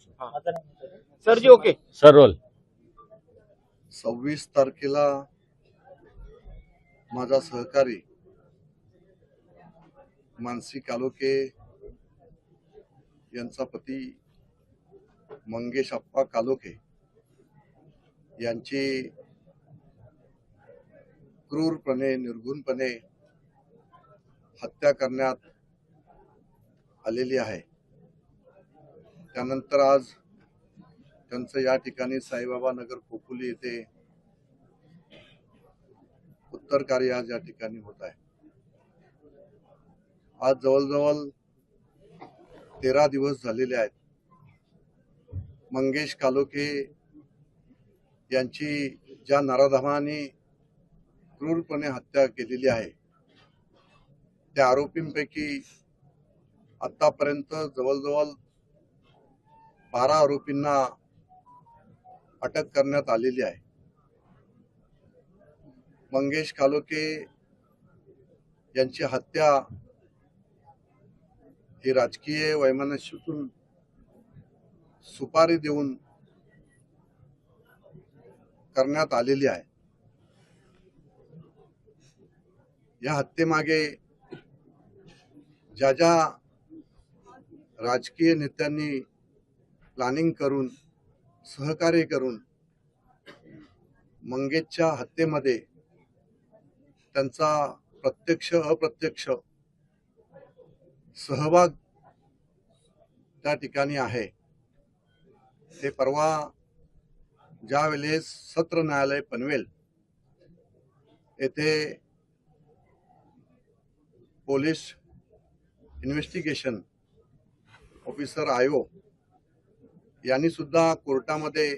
Sir जी okay. Sarol सव्वीस तारखेला माझा सहकारी मानसी कालोके यांचा पती मंगेश अप्पा कालोखे यांची क्रूरपणे निर्घुणपणे हत्या करण्यात आलेली आहे. त्यानंतर आज त्यांचं या ठिकाणी साईबाबा नगर खोपोली येथे उत्तर कार्य आज या ठिकाणी होत आहे. आज जवळजवळ तेरा दिवस झालेले आहेत. मंगेश कालोके यांची ज्या नराधमाने क्रूरपणे हत्या केलेली आहे त्या आरोपींपैकी आतापर्यंत जवळजवळ बारा आरोपींना अटक करण्यात आलेली आहे. मंगेश कालोके यांची हत्या ही राजकीय वैमनस्यातून सुपारी देऊन करण्यात आलेली आहे. या हत्येमागे ज्या ज्या राजकीय नेत्यांनी प्लॅनिंग करून सहकार्य करून मंगेशच्या हत्येमध्ये त्यांचा प्रत्यक्ष अप्रत्यक्ष सहभाग त्या ठिकाणी आहे. ते परवा ज्या वेळेस सत्र न्यायालय पनवेल येथे पोलीस इन्व्हेस्टिगेशन ऑफिसर आयो यांनी सुद्धा कोर्टामध्ये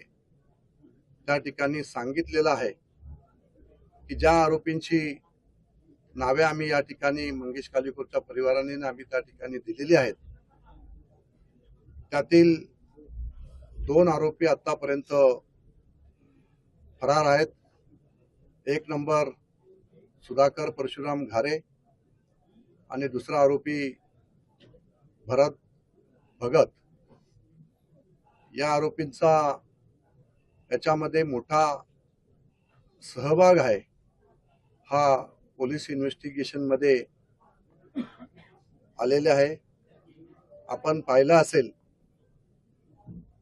त्या ठिकाणी सांगितलेलं आहे की ज्या आरोपींची नावे आम्ही या ठिकाणी मंगेश कालीकोरच्या परिवाराने आम्ही त्या ठिकाणी दिलेली आहेत त्यातील दोन आरोपी आतापर्यंत फरार आहेत. एक नंबर सुधाकर परशुराम घारे आणि दुसरा आरोपी भरत भगत. या आरोपींचा याच्यामध्ये मोठा सहभाग आहे. हा पोलीस इन्व्हेस्टिगेशनमध्ये आलेले आहे. आपण पाहिलं असेल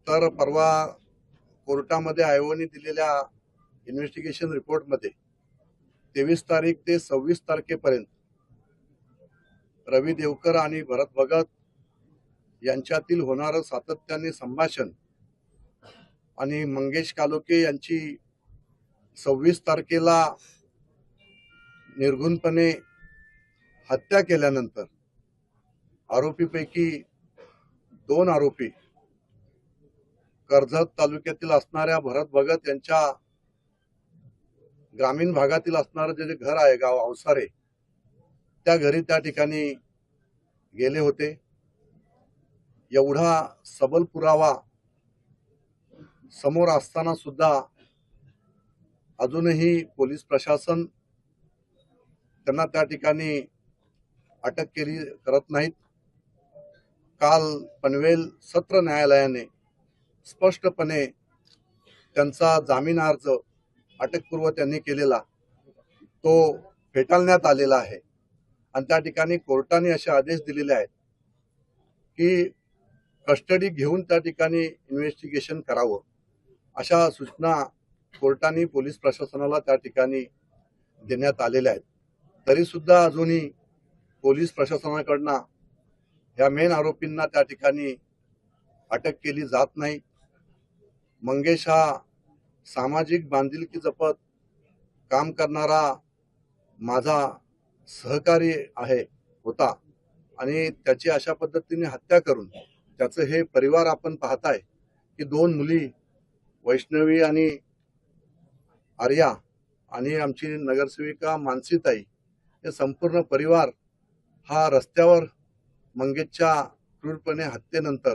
तर परवा कोर्टामध्ये आयोगाने दिलेल्या इन्व्हेस्टिगेशन रिपोर्टमध्ये तेवीस तारीख ते सव्वीस तारखेपर्यंत रवी देवकर आणि भरत भगत यांच्यातील होणारं सातत्याने संभाषण आणि मंगेश कालोके यांची सव्वीस तारखेला निर्घुणपणे हत्या केल्यानंतर आरोपीपैकी दोन आरोपी कर्जत तालुक्यातील असणाऱ्या भरत भगत यांच्या ग्रामीण भागातील असणारं जे जे घर आहे गाव अवसारे त्या घरी त्या ठिकाणी गेले होते. एवढा सबल पुरावा समोर असताना सुद्धा अजूनही पोलीस प्रशासन त्यांना त्या ठिकाणी अटक केली करत नाहीत. काल पनवेल सत्र न्यायालयाने स्पष्टपणे त्यांचा जामीन अर्ज अटकपूर्व त्यांनी केलेला तो फेटाळण्यात आलेला आहे. आणि त्या ठिकाणी कोर्टाने असे आदेश दिलेले आहेत की कस्टडी घेऊन त्या ठिकाणी इन्व्हेस्टिगेशन करावं. अशा सूचना कोर्टाने पोलीस प्रशासनाला त्या ठिकाणी देण्यात आलेल्या आहेत. तरीसुद्धा अजूनही पोलीस प्रशासनाकडनं या मेन आरोपींना त्या ठिकाणी अटक केली जात नाही. मंगेश हा सामाजिक बांधिलकी जपत काम करणारा माझा सहकारी आहे होता. आणि त्याची अशा पद्धतीने हत्या करून त्याचं हे परिवार आपण पाहताय की दोन मुली वैष्णवी आणि आर्या आणि आमची नगरसेविका मानसीताई हे संपूर्ण परिवार हा रस्त्यावर मंगेशच्या क्रूरपणे हत्येनंतर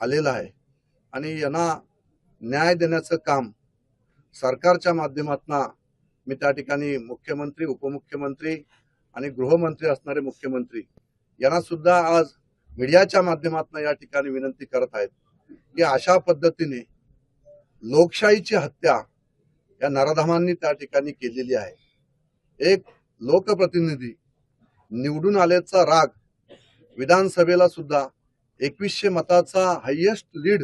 आलेला आहे. आणि यांना न्याय देण्याचं काम सरकारच्या माध्यमातून मी त्या ठिकाणी मुख्यमंत्री उपमुख्यमंत्री आणि गृहमंत्री असणारे मुख्यमंत्री यांना सुद्धा आज मीडियाच्या माध्यमातून या ठिकाणी विनंती करत आहेत की अशा पद्धतीने लोकशाहीची हत्या या नराधमांनी त्या ठिकाणी केलेली आहे. एक लोकप्रतिनिधी निवडून आल्याचा राग विधानसभेला सुद्धा एकवीसशे मताचा हायेस्ट लीड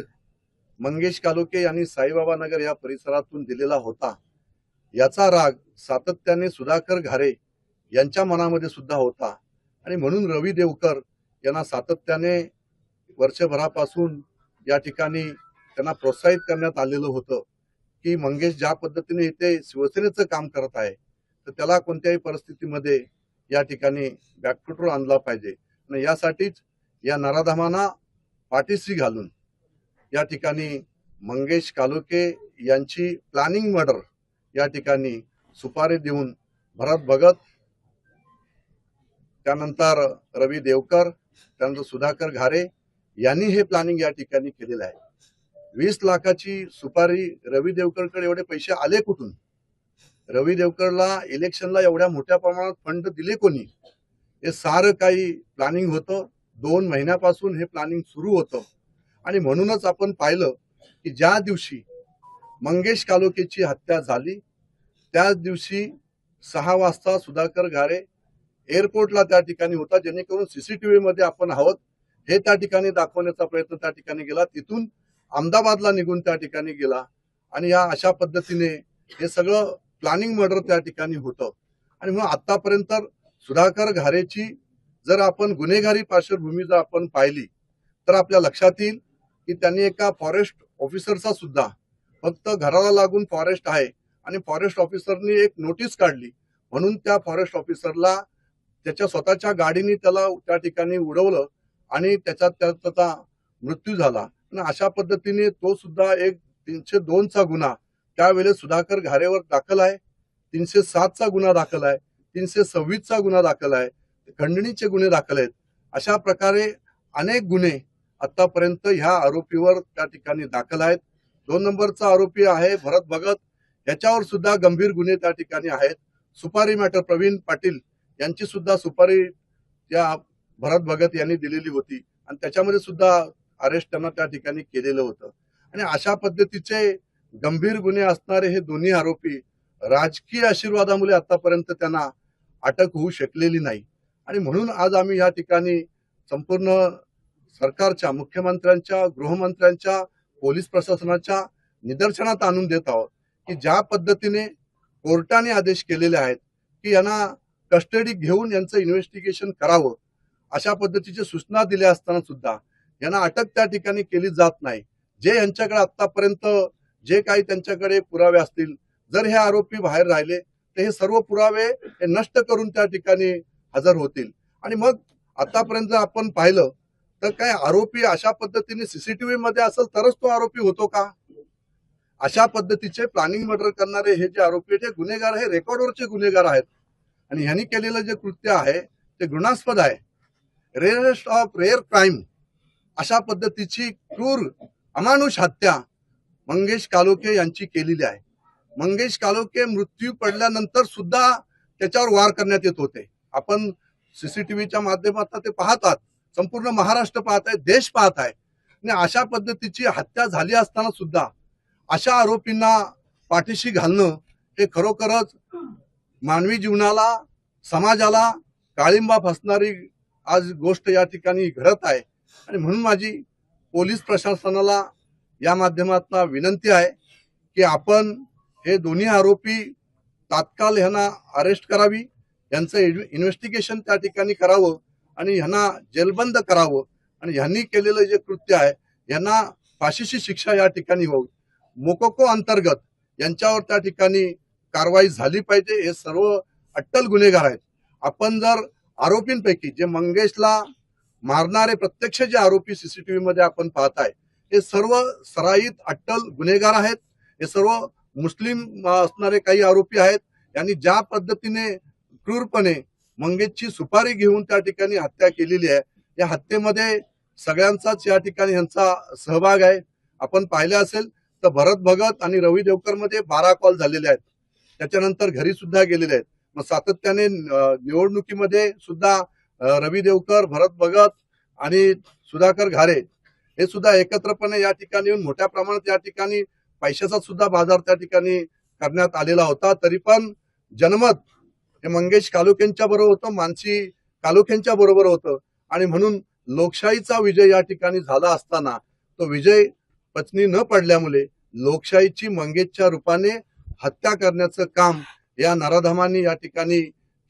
मंगेश कालोके यांनी साईबाबा नगर या परिसरातून दिलेला होता. याचा राग सातत्याने सुधाकर घारे यांच्या मनामध्ये सुद्धा होता. आणि म्हणून रवी देवकर यांना सातत्याने वर्षभरापासून या ठिकाणी त्यांना प्रोत्साहित करण्यात आलेलं होतं की मंगेश ज्या पद्धतीने इथे शिवसेनेचं काम करत आहे तर त्याला कोणत्याही परिस्थितीमध्ये या ठिकाणी बॅकफुटवर आणला पाहिजे. आणि यासाठीच या नराधामांना पाठीशी घालून या ठिकाणी मंगेश कालुके यांची प्लॅनिंग मर्डर या ठिकाणी सुपारी देऊन भरत भगत त्यानंतर रवी देवकर त्यानंतर सुधाकर घारे यांनी हे प्लॅनिंग या ठिकाणी केलेलं आहे. वीस लाखाची सुपारी रवी देवकरकडे एवढे पैसे आले कुठून? रवी देवकरला इलेक्शनला एवढ्या मोठ्या प्रमाणात फंड दिले कोणी? हे सारं काही प्लॅनिंग होतं. दोन महिन्यापासून हे प्लॅनिंग सुरू होतं. आणि म्हणूनच आपण पाहिलं की ज्या दिवशी मंगेश कालोकेची हत्या झाली त्याच दिवशी सहा वाजता सुधाकर घारे एअरपोर्टला त्या ठिकाणी होता जेणेकरून सीसीटीव्ही मध्ये आपण आहोत. हे त्या ठिकाणी दाखवण्याचा प्रयत्न त्या ठिकाणी गेला तिथून अहमदाबादला निघून त्या ठिकाणी गेला. आणि या अशा पद्धतीने हे सगळं प्लॅनिंग मर्डर त्या ठिकाणी होतं. आणि म्हणून आतापर्यंत सुधाकर घारेची जर आपण गुन्हेगारी पार्श्वभूमी जर आपण पाहिली तर आपल्या लक्षात येईल की त्यांनी एका फॉरेस्ट ऑफिसरचा सुद्धा फक्त घराला लागून फॉरेस्ट आहे आणि फॉरेस्ट ऑफिसरनी एक नोटीस काढली. म्हणून त्या फॉरेस्ट ऑफिसरला त्याच्या स्वतःच्या गाडीने त्याला त्या ठिकाणी उडवलं आणि त्याच्यात त्याचा मृत्यू झाला. आणि अशा पद्धतीने तो सुद्धा एक तीनशे दोनचा गुन्हा. त्यावेळेस सुधाकर घारेवर दाखल आहे. तीनशे सातचा गुन्हा दाखल आहे. तीनशे सव्वीसचा गुन्हा दाखल आहे. खंडणीचे गुन्हे दाखल आहेत. अशा प्रकारे अनेक गुन्हे आतापर्यंत ह्या आरोपीवर त्या ठिकाणी दाखल आहेत. दोन नंबरचा आरोपी आहे भरत भगत. याच्यावर सुद्धा गंभीर गुन्हे त्या ठिकाणी आहेत. सुपारी मॅटर प्रवीण पाटील यांची सुद्धा सुपारी त्या भरत भगत यांनी दिलेली होती. आणि त्याच्यामध्ये सुद्धा अरेस्ट त्यांना त्या ठिकाणी केलेलं होतं. आणि अशा पद्धतीचे गंभीर गुन्हे असणारे हे दोन्ही आरोपी राजकीय आशीर्वादामुळे आतापर्यंत त्यांना अटक होऊ शकलेली नाही. आणि म्हणून आज आम्ही या ठिकाणी संपूर्ण सरकारच्या मुख्यमंत्र्यांच्या गृहमंत्र्यांच्या पोलीस प्रशासनाच्या निदर्शनात आणून देत आहोत की ज्या पद्धतीने कोर्टाने आदेश केलेले आहेत की यांना कस्टडी घेऊन यांचं इन्व्हेस्टिगेशन करावं अशा पद्धतीची सूचना दिल्या असताना सुद्धा यांना अटक त्या ठिकाणी केली जात नाही. जे यांच्याकडे आतापर्यंत जे काही त्यांच्याकडे पुरावे असतील जर हे आरोपी बाहेर राहिले तर हे सर्व पुरावे हे नष्ट करून त्या ठिकाणी हजर होतील. आणि मग आतापर्यंत आपण पाहिलं तर काय आरोपी अशा पद्धतीने सीसीटीव्ही मध्ये असेल तरच तो आरोपी होतो का? अशा पद्धतीचे प्लॅनिंग मर्डर करणारे हे जे आरोपी आहेत हे गुन्हेगार हे रेकॉर्डवरचे गुन्हेगार आहेत. आणि ह्यांनी केलेलं जे कृत्य आहे ते घृणास्पद आहे. रेअरेस्ट ऑफ रेअर क्राईम अशा पद्धतीची क्रूर अमानुष हत्या मंगेश कालोके यांची केलेली आहे. मंगेश कालोके मृत्यू पडल्यानंतर सुद्धा त्याच्यावर वार करण्यात येत होते. आपण सीसीटीव्हीच्या माध्यमातून ते पाहतात. संपूर्ण महाराष्ट्र पाहत आहे देश पाहत आहे. आणि अशा पद्धतीची हत्या झाली असताना सुद्धा अशा आरोपींना पाठीशी घालणं हे खरोखरच मानवी जीवनाला समाजाला काळिंबा फसणारी आज गोष्ट या ठिकाणी घडत आहे. आणि म्हणून माझी पोलीस प्रशासनाला या माध्यमातून विनंती आहे की आपण हे दोन्ही आरोपी तात्काळ ह्यांना अरेस्ट करावी यांचं इन्व्हेस्टिगेशन त्या ठिकाणी करावं आणि ह्यांना जेलबंद करावं. आणि ह्यांनी केलेलं जे कृत्य आहे यांना फाशीची शिक्षा या ठिकाणी होईल मोकोको अंतर्गत यांच्यावर त्या ठिकाणी कारवाई झाली पाहिजे हे सर्व अट्टल गुन्हेगार आहेत. आपण जर आरोपींपैकी जे मंगेशला मारणारे प्रत्यक्ष जे आरोपी सीसीटीव्ही मध्ये आपण पाहताय हे सर्व सराईत अट्टल गुन्हेगार आहेत. हे सर्व मुस्लिम असणारे काही आरोपी आहेत. यांनी ज्या पद्धतीने क्रूरपणे मंगेशची सुपारी घेऊन त्या ठिकाणी हत्या केलेली आहे या हत्येमध्ये सगळ्यांचाच या ठिकाणी यांचा सहभाग आहे. आपण पाहिले असेल तर भरत भगत आणि रवी देवकरमध्ये बारा कॉल झालेले आहेत. त्याच्यानंतर घरी सुद्धा गेलेले आहेत. सातत्याने निवडणुकीमध्ये सुद्धा रवी देवकर भरत भगत आणि सुधाकर घारे हे सुद्धा एकत्रपणे या ठिकाणी येऊन मोठ्या प्रमाणात या ठिकाणी पैशाचा सुद्धा बाजार त्या ठिकाणी करण्यात आलेला होता. तरी पण जनमत हे मंगेश कालुकेंच्या बरोबर होतं मानसी कालोखेंच्या बरोबर होतं. आणि म्हणून लोकशाहीचा विजय या ठिकाणी झाला असताना तो विजय पत्नी न पडल्यामुळे लोकशाहीची मंगेशच्या रूपाने हत्या करण्याचं काम या नराधमांनी या ठिकाणी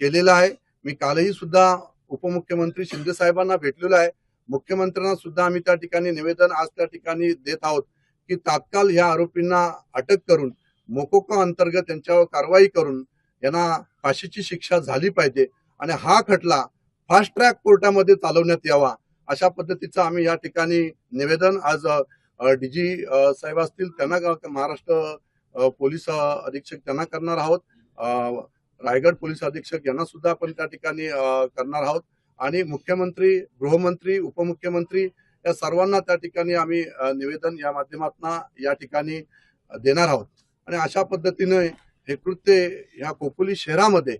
केलेलं आहे. मी कालही सुद्धा उपमुख्यमंत्री शिंदे साहेबांना भेटलेलो आहे. मुख्यमंत्र्यांना सुद्धा आम्ही त्या ठिकाणी निवेदन आज त्या ठिकाणी देत आहोत की तात्काळ या आरोपींना अटक करून मोकोका अंतर्गत त्यांच्यावर कारवाई करून यांना फाशीची शिक्षा झाली पाहिजे आणि हा खटला फास्ट ट्रॅक कोर्टामध्ये चालवण्यात यावा अशा पद्धतीचं आम्ही या ठिकाणी निवेदन आज डीजी साहेब असतील त्यांना महाराष्ट्र पोलीस अधीक्षक त्यांना करणार आहोत. रायगड पोलीस अधीक्षक यांना सुद्धा आपण त्या ठिकाणी करणार आहोत. आणि मुख्यमंत्री गृहमंत्री उपमुख्यमंत्री या सर्वांना त्या ठिकाणी आम्ही निवेदन या माध्यमातून या ठिकाणी देणार आहोत. आणि अशा पद्धतीने हे कृत्य ह्या कोपुली शहरामध्ये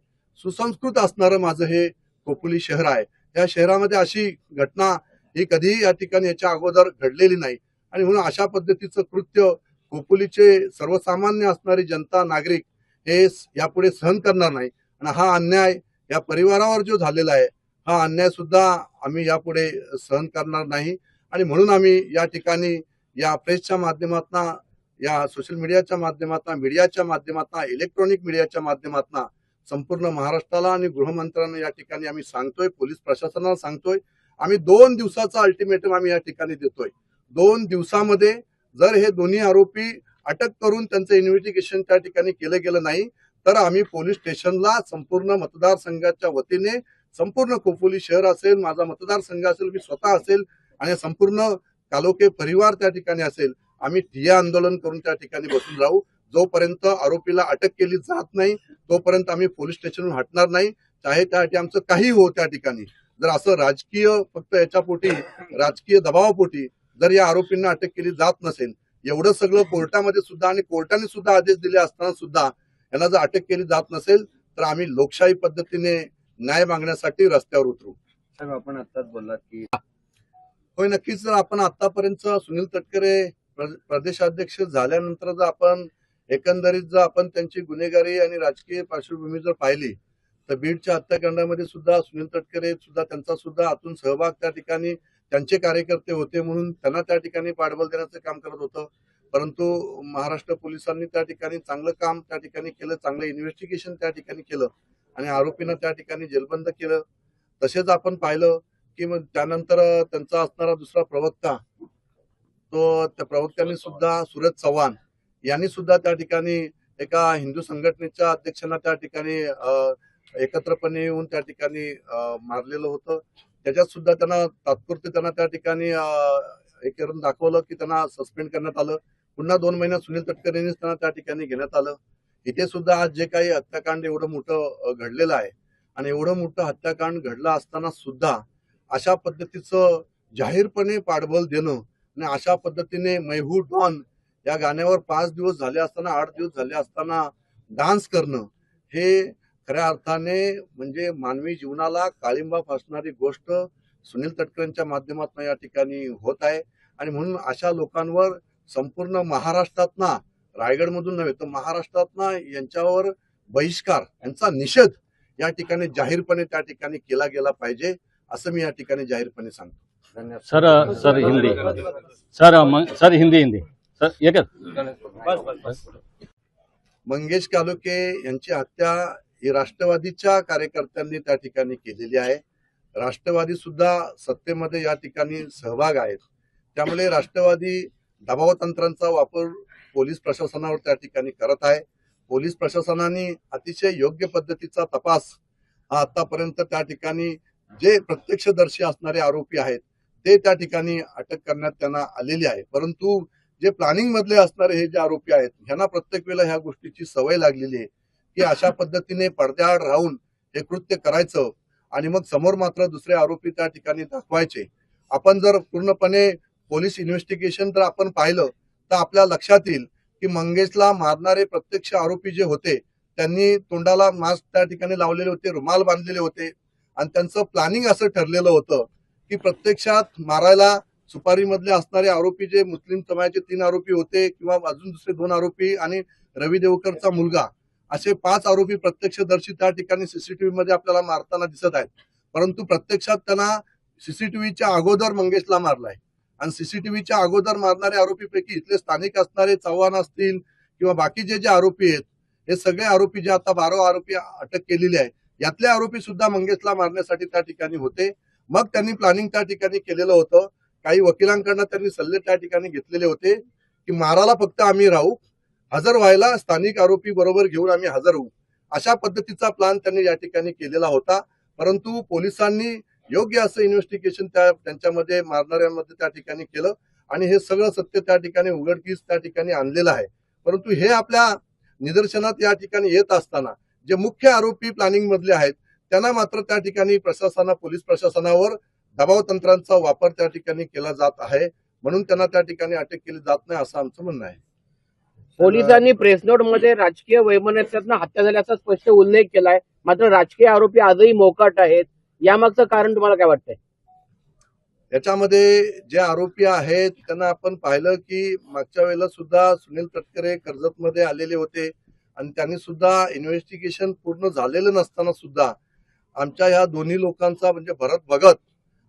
सुसंस्कृत असणारं माझं हे कोपुली शहर आहे. या शहरामध्ये अशी घटना ही कधीही या ठिकाणी याच्या अगोदर घडलेली नाही. आणि म्हणून अशा पद्धतीचं कृत्य कोपुलीचे सर्वसामान्य असणारी जनता नागरिक हे यापुढे सहन करणार नाही. आणि हा अन्याय या परिवारावर जो झालेला आहे हा अन्याय सुद्धा आम्ही यापुढे सहन करणार नाही. आणि म्हणून आम्ही या ठिकाणी या प्रेसच्या माध्यमातून या सोशल मीडियाच्या माध्यमातून मीडियाच्या माध्यमातून इलेक्ट्रॉनिक मीडियाच्या माध्यमातून संपूर्ण महाराष्ट्राला आणि गृहमंत्र्यांना या ठिकाणी आम्ही सांगतोय पोलीस प्रशासनाला सांगतोय. आम्ही दोन दिवसाचा अल्टिमेटम आम्ही या ठिकाणी देतोय. दोन दिवसामध्ये जर हे दोन्ही आरोपी अटक करून त्यांचं इन्व्हेस्टिगेशन त्या ठिकाणी केलं गेलं नाही. तर आम्ही पोलीस स्टेशनला संपूर्ण मतदारसंघाच्या वतीने संपूर्ण खोपोली शहर असेल माझा मतदारसंघ असेल मी स्वतः असेल आणि संपूर्ण तालुके परिवार त्या ठिकाणी असेल आम्ही ठिया आंदोलन करून त्या ठिकाणी बसून राहू. जोपर्यंत आरोपीला अटक केली जात नाही तोपर्यंत आम्ही पोलीस स्टेशनहून हटणार नाही. चाहे त्यासाठी आमचं काही हो त्या ठिकाणी. जर असं राजकीय फक्त याच्यापोटी राजकीय दबावापोटी जर या आरोपींना अटक केली जात नसेल एवढं सगळं कोर्टामध्ये सुद्धा आणि कोर्टाने सुद्धा आदेश दिले असताना सुद्धा यांना जर अटक केली जात नसेल तर आम्ही लोकशाही पद्धतीने न्याय मागण्यासाठी रस्त्यावर उतरू. साहेब आपण आताच बोललात की होय नक्कीच जर आपण आतापर्यंत सुनील तटकरे प्र- प्रदेशाध्यक्ष झाल्यानंतर जर आपण एकंदरीत जर आपण त्यांची गुन्हेगारी आणि राजकीय पार्श्वभूमी जर पाहिली तर बीडच्या हत्याकांडामध्ये सुद्धा सुनील तटकरे सुद्धा त्यांचा सुद्धा आतून सहभाग त्या ठिकाणी त्यांचे कार्यकर्ते होते म्हणून त्यांना त्या ठिकाणी पाठबळ देण्याचं काम करत होतं. परंतु महाराष्ट्र पोलिसांनी त्या ठिकाणी चांगलं काम त्या ठिकाणी केलं चांगलं इन्व्हेस्टिगेशन त्या ठिकाणी केलं आणि आरोपींना त्या ठिकाणी जेलबंद केलं. तसेच आपण पाहिलं की मग त्यानंतर त्यांचा असणारा दुसरा प्रवक्ता तो त्या प्रवक्त्यांनी सुद्धा सूरज चव्हाण यांनी सुद्धा त्या ठिकाणी एका हिंदू संघटनेच्या अध्यक्षांना त्या ठिकाणी एकत्रपणे येऊन त्या ठिकाणी मारलेलं होतं. त्याच्यात सुद्धा त्यांना तात्पुरते त्यांना त्या ठिकाणी हे करून दाखवलं की त्यांना सस्पेंड करण्यात आलं. पुन्हा दोन महिन्यात सुनील तटकरे यांनीच त्यांना त्या ठिकाणी घेण्यात आलं. इथे सुद्धा आज जे काही हत्याकांड एवढं मोठं घडलेलं आहे आणि एवढं मोठं हत्याकांड घडलं असताना सुद्धा अशा पद्धतीचं जाहीरपणे पाठबळ देणं आणि अशा पद्धतीने मैहू डॉन या गाण्यावर पाच दिवस झाले असताना आठ दिवस झाले असताना डान्स करणं हे खऱ्या अर्थाने म्हणजे मानवी जीवनाला काळिंबा फासणारी गोष्ट सुनील तटकरेंच्या माध्यमातून या ठिकाणी होत आहे. आणि म्हणून अशा लोकांवर संपूर्ण महाराष्ट्रातना रायगडमधून नव्हे तर महाराष्ट्रातना यांच्यावर बहिष्कार यांचा निषेध या ठिकाणी जाहीरपणे त्या ठिकाणी केला गेला पाहिजे असं मी या ठिकाणी जाहीरपणे सांगतो. धन्यवाद. Sir sir Hindi. Sir sir Hindi Hindi. Sir एकच मंगेश कालोके यांची हत्या ही राष्ट्रवादीच्या कार्यकर्त्यांनी त्या ठिकाणी केलेली आहे. राष्ट्रवादी सुद्धा सत्तेमध्ये या ठिकाणी सहभाग आहेत. त्यामुळे राष्ट्रवादी दबाव तंत्रांचा वापर पोलीस प्रशासनावर त्या ठिकाणी करत आहे. पोलीस प्रशासनाने अतिशय योग्य पद्धतीचा तपास हा आतापर्यंत त्या ठिकाणी जे प्रत्यक्षदर्शी असणारे आरोपी आहेत ते त्या ठिकाणी अटक करण्यात त्यांना आलेली आहे. परंतु जे प्लॅनिंग मधले असणारे हे जे आरोपी आहेत ह्यांना प्रत्येक वेळेला ह्या गोष्टीची सवय लागलेली आहे. की अशा पद्धतीने पडद्याआड राहून हे कृत्य करायचं आणि मग समोर मात्र दुसरे आरोपी त्या ठिकाणी दाखवायचे. आपण जर पूर्णपणे पोलीस इन्व्हेस्टिगेशन जर आपण पाहिलं तर आपल्या लक्षात येईल की मंगेशला मारणारे प्रत्यक्ष आरोपी जे होते त्यांनी तोंडाला मास्क त्या ठिकाणी लावलेले होते रुमाल बांधलेले होते आणि त्यांचं प्लॅनिंग असं ठरलेलं होतं की प्रत्यक्षात मारायला सुपारीमधले असणारे आरोपी जे मुस्लिम समाजाचे तीन आरोपी होते किंवा अजून दुसरे दोन आरोपी आणि रवी देवकरचा मुलगा असे पाच आरोपी प्रत्यक्षदर्शी त्या ठिकाणी सीसीटीव्ही मध्ये आपल्याला मारताना दिसत आहेत. परंतु प्रत्यक्षात त्यांना सीसीटीव्हीच्या अगोदर मंगेशला मारलाय. आणि सीसीटीव्हीच्या अगोदर मारणारे आरोपीपैकी इथले स्थानिक असणारे चव्हाण असतील किंवा बाकीचे जे आरोपी आहेत हे सगळे आरोपी जे आता बारा आरोपी अटक केलेले आहे यातले आरोपी सुद्धा मंगेशला मारण्यासाठी त्या ठिकाणी होते. मग त्यांनी प्लॅनिंग त्या ठिकाणी केलेलं होतं. काही वकिलांकडनं त्यांनी सल्ले त्या ठिकाणी घेतलेले होते की माराला फक्त आम्ही राहू हजर व्हायला स्थानिक आरोपी बरोबर घेऊन आम्ही हजर होऊ. अशा पद्धतीचा प्लान त्यांनी या ठिकाणी केलेला होता. परंतु पोलिसांनी योग्य असं इन्व्हेस्टिगेशन त्या त्यांच्यामध्ये मारणाऱ्यांमध्ये त्या ठिकाणी केलं. आणि हे सगळं सत्य त्या ठिकाणी उघडकीस त्या ठिकाणी आणलेलं आहे. परंतु हे आपल्या निदर्शनात या ठिकाणी येत असताना जे मुख्य आरोपी प्लॅनिंग मधले आहेत त्यांना मात्र त्या ठिकाणी प्रशासना पोलीस प्रशासनावर दबाव तंत्रांचा वापर त्या ठिकाणी केला जात आहे. म्हणून त्यांना त्या ठिकाणी अटक केली जात नाही असं आमचं म्हणणं आहे. पोलिसांनी प्रेस नोटमध्ये राजकीय वैमनस्यातनं हत्या झाल्याचा स्पष्ट उल्लेख केलाय. मात्र राजकीय आरोपी आजही मोकाट आहेत. यामागचं कारण तुम्हाला काय वाटतंय? याच्यामध्ये जे आरोपी आहेत त्यांना आपण पाहिलं की मागच्या वेळेला सुद्धा सुनील तटकरे कर्जत मध्ये आलेले होते. आणि त्यांनी सुद्धा इन्व्हेस्टिगेशन पूर्ण झालेलं नसताना सुद्धा आमच्या ह्या दोन्ही लोकांचा म्हणजे भरत भगत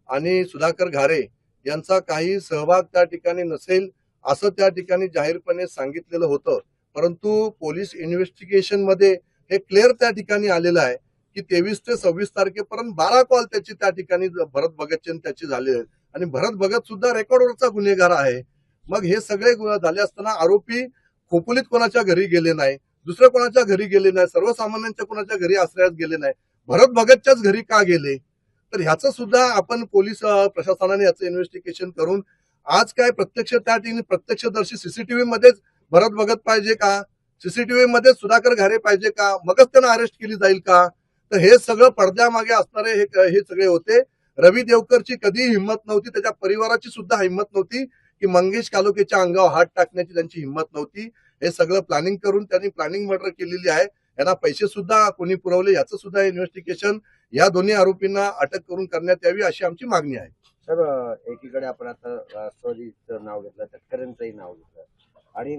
आणि सुधाकर घारे यांचा काही सहभाग त्या ठिकाणी नसेल. असं त्या ठिकाणी जाहीरपणे सांगितलेलं होतं. परंतु पोलीस इन्व्हेस्टिगेशनमध्ये हे क्लिअर त्या ठिकाणी आलेलं आहे की तेवीस ते सव्वीस तारखेपर्यंत बारा कॉल त्याची त्या ठिकाणी भरत भगतचंद त्याची झाले आणि भरत भगत सुद्धा रेकॉर्डवरचा गुन्हेगार आहे. मग हे सगळे झाले असताना आरोपी खोपोलीत कोणाच्या घरी गेले नाही दुसऱ्या कोणाच्या घरी गेले नाही सर्वसामान्यांच्या कोणाच्या घरी आश्रयात गेले नाही भरत भगतच्याच घरी का गेले? तर ह्याचं सुद्धा आपण पोलीस प्रशासनाने याचं इन्व्हेस्टिगेशन करून आज काय प्रत्यक्ष त्या ठिकाणी प्रत्यक्षदर्शी सीसीटीव्ही मध्येच भरत भगत पाहिजे का? सीसीटीव्ही मध्ये सुधाकर घारे पाहिजे का? मगच त्यांना अरेस्ट केली जाईल का? तर हे सगळं पडद्यामागे असणारे हे हे सगळे होते. रवी देवकरची कधीही हिंमत नव्हती त्याच्या परिवाराची सुद्धा हिंमत नव्हती की मंगेश कालोकेच्या अंगावर हात टाकण्याची त्यांची हिंमत नव्हती. हे सगळं प्लॅनिंग करून त्यांनी प्लॅनिंग मर्डर केलेली आहे. यांना पैसे सुद्धा कोणी पुरवले याचं सुद्धा इन्व्हेस्टिगेशन या दोन्ही आरोपींना अटक करून करण्यात यावी अशी आमची मागणी आहे. सर एकीकडे आपण आता राष्ट्रवादीचं नाव घेतलं तटकरेंचंही नाव घेतलं. आणि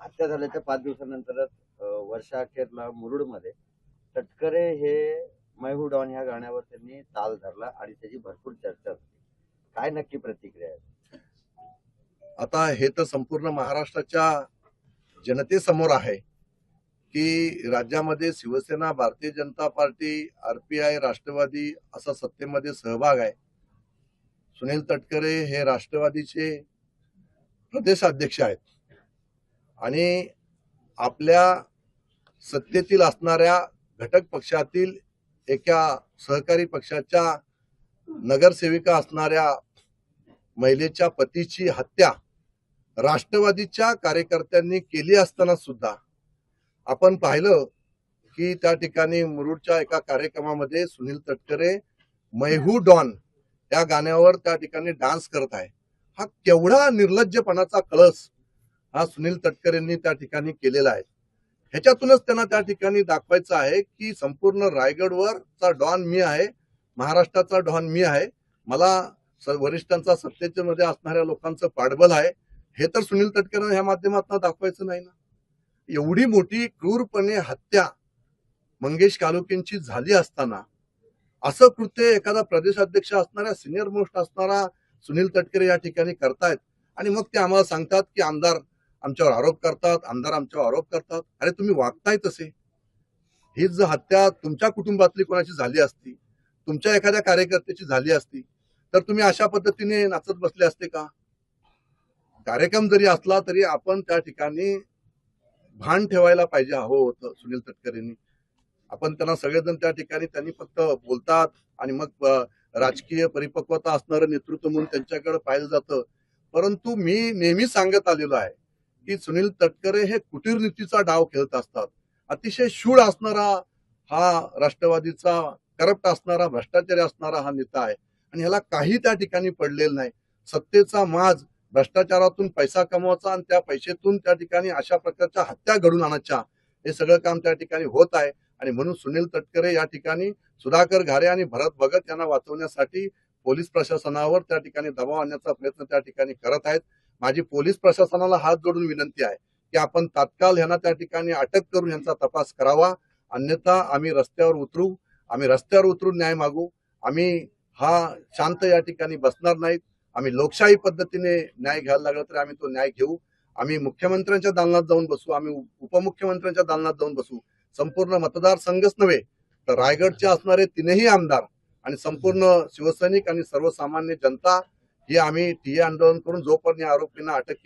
हत्या झाल्याच्या पाच दिवसानंतरच वर्षाखेरला वर्षा अखेरला मुरुडमध्ये. तटकरे हे मैहू डॉन ह्या गाण्यावर त्यांनी ताल धरला आणि त्याची भरपूर चर्चा झाली काय नक्की प्रतिक्रिया आहे? आता हे तर संपूर्ण महाराष्ट्राच्या जनतेसमोर आहे की राज्यामध्ये शिवसेना भारतीय जनता पार्टी आरपीआय राष्ट्रवादी असा सत्तेमध्ये सहभाग आहे. सुनील तटकरे हे राष्ट्रवादीचे प्रदेशाध्यक्ष आहेत. आणि आपल्या सत्तेतील असणाऱ्या घटक पक्षातील एका सहकारी पक्षाच्या नगरसेविका असणाऱ्या महिलेच्या पतीची हत्या राष्ट्रवादीच्या कार्यकर्त्यांनी केली असताना सुद्धा आपण पाहिलं की त्या ठिकाणी मुरुडच्या एका कार्यक्रमामध्ये सुनील तटकरे मैहू डॉन या गाण्यावर त्या ठिकाणी डान्स करत आहे. हा केवढा निर्लज्जपणाचा कळस हा सुनील तटकरेंनी त्या ठिकाणी केलेला आहे. ह्याच्यातूनच त्यांना त्या ठिकाणी दाखवायचं आहे की संपूर्ण रायगडवरचा डॉन मी आहे महाराष्ट्राचा डॉन मी आहे. मला वरिष्ठांचा सत्तेच्या मध्ये असणाऱ्या लोकांचं पाठबल आहे. हे तर सुनील तटकरे ह्या माध्यमातून दाखवायचं नाही ना. एवढी मोठी क्रूरपणे हत्या मंगेश कालुकेंची झाली असताना असं कृत्य एखादा प्रदेशाध्यक्ष असणारा सिनियर मोस्ट असणारा सुनील तटकरे या ठिकाणी करतायत. आणि मग ते आम्हाला सांगतात की आमदार आमच्यावर आरोप करतात आमदार आमच्यावर आरोप करतात. अरे तुम्ही वागताय तसे. हीच जर हत्या तुमच्या कुटुंबातली कोणाची झाली असती तुमच्या एखाद्या कार्यकर्त्याची झाली असती तर तुम्ही अशा पद्धतीने नाचत बसले असते का? कार्यक्रम जरी असला तरी आपण त्या ठिकाणी भान ठेवायला पाहिजे हवं होतं सुनील तटकरेंनी. आपण त्यांना सगळेजण त्या ठिकाणी त्यांनी फक्त बोलतात आणि मग राजकीय परिपक्वता असणारं नेतृत्व म्हणून त्यांच्याकडे पाहिलं जातं. परंतु मी नेहमी सांगत आलेलो आहे की सुनील तटकरे हे कुटीरनीतीचा डाव खेळत असतात. अतिशय शूळ असणारा हा राष्ट्रवादीचा करप्ट असणारा भ्रष्टाचारी असणारा हा नेता आहे. आणि ह्याला काही त्या ठिकाणी पडलेलं नाही. सत्तेचा माज भ्रष्टाचारातून पैसा कमवायचा आणि त्या पैशातून त्या ठिकाणी अशा प्रकारच्या हत्या घडून आणायच्या. हे सगळं काम त्या ठिकाणी होत आहे. आणि म्हणून सुनील तटकरे या ठिकाणी सुधाकर घारे आणि भरत भगत यांना वाचवण्यासाठी पोलीस प्रशासनावर त्या ठिकाणी दबाव आणण्याचा प्रयत्न त्या ठिकाणी करत आहेत. माझी पोलीस प्रशासनाला हात जोडून विनंती आहे की आपण तात्काळ यांना त्या ठिकाणी अटक करून यांचा तपास करावा. अन्यथा आम्ही रस्त्यावर उतरू आम्ही रस्त्यावर उतरून न्याय मागू. आम्ही हा शांत या ठिकाणी बसणार नाहीत. आम्ही लोकशाही पद्धतीने न्याय घ्यायला लागला तर आम्ही तो न्याय घेऊ. आम्ही मुख्यमंत्र्यांच्या दालनात जाऊन बसू. आम्ही उपमुख्यमंत्र्यांच्या दालनात जाऊन बसू. संपूर्ण मतदारसंघच नव्हे तर रायगडचे असणारे तीनही आमदार आणि संपूर्ण शिवसैनिक आणि सर्वसामान्य जनता ही आम्ही ठिय्या आंदोलन करून जोपर्यंत या आरोपींना अटक